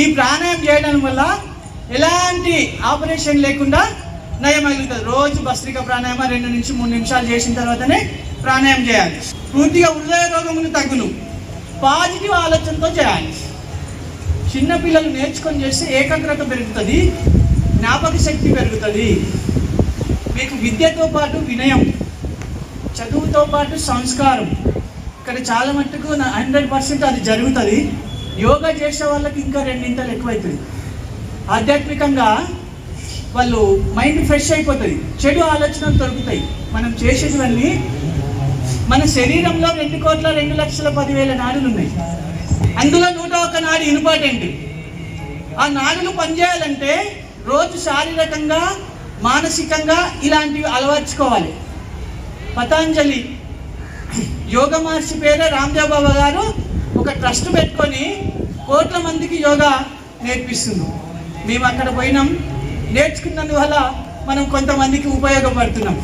ఈ ప్రాణాయామం చేయడం వల్ల ఎలాంటి ఆపరేషన్ లేకుండా నయమగులుతుంది రోజు భస్త్రిక ప్రాణాయామ రెండు నుంచి మూడు నిమిషాలు చేసిన తర్వాతనే ప్రాణాయామం చేయాలి. పూర్తిగా హృదయ రోగములు తగ్గును. పాజిటివ్ ఆలోచనతో చేయాలి. చిన్నపిల్లలు నేర్చుకొని చేస్తే ఏకాగ్రత పెరుగుతుంది జ్ఞాపక శక్తి పెరుగుతుంది. మీకు విద్యతో పాటు వినయం చదువుతో పాటు సంస్కారం. ఇక్కడ చాలా మట్టుకు హండ్రెడ్ పర్సెంట్ అది జరుగుతుంది. యోగా చేసే వాళ్ళకి ఇంకా రెండింతలు ఎక్కువైతుంది. ఆధ్యాత్మికంగా వాళ్ళు మైండ్ ఫ్రెష్ అయిపోతుంది. చెడు ఆలోచనలు దొరుకుతాయి. మనం చేసేటివన్నీ మన శరీరంలో రెండు కోట్ల రెండు లక్షల పదివేల నాడులు ఉన్నాయి అందులో నూట ఒక నాడు ఇంపార్టెంట్ ఆ నాడులు పనిచేయాలంటే రోజు శారీరకంగా మానసికంగా ఇలాంటివి అలవర్చుకోవాలి. పతాంజలి. యోగ మహర్షి పేరే రామ్దేవ్ బాబా గారు ట్రస్ట్ పెట్టుకొని కోట్ల మందికి యోగా నేర్పిస్తుంది. మేము అక్కడ పోయినాం. నేర్చుకున్నందువల్ల మనం కొంతమందికి ఉపయోగపడుతున్నాం.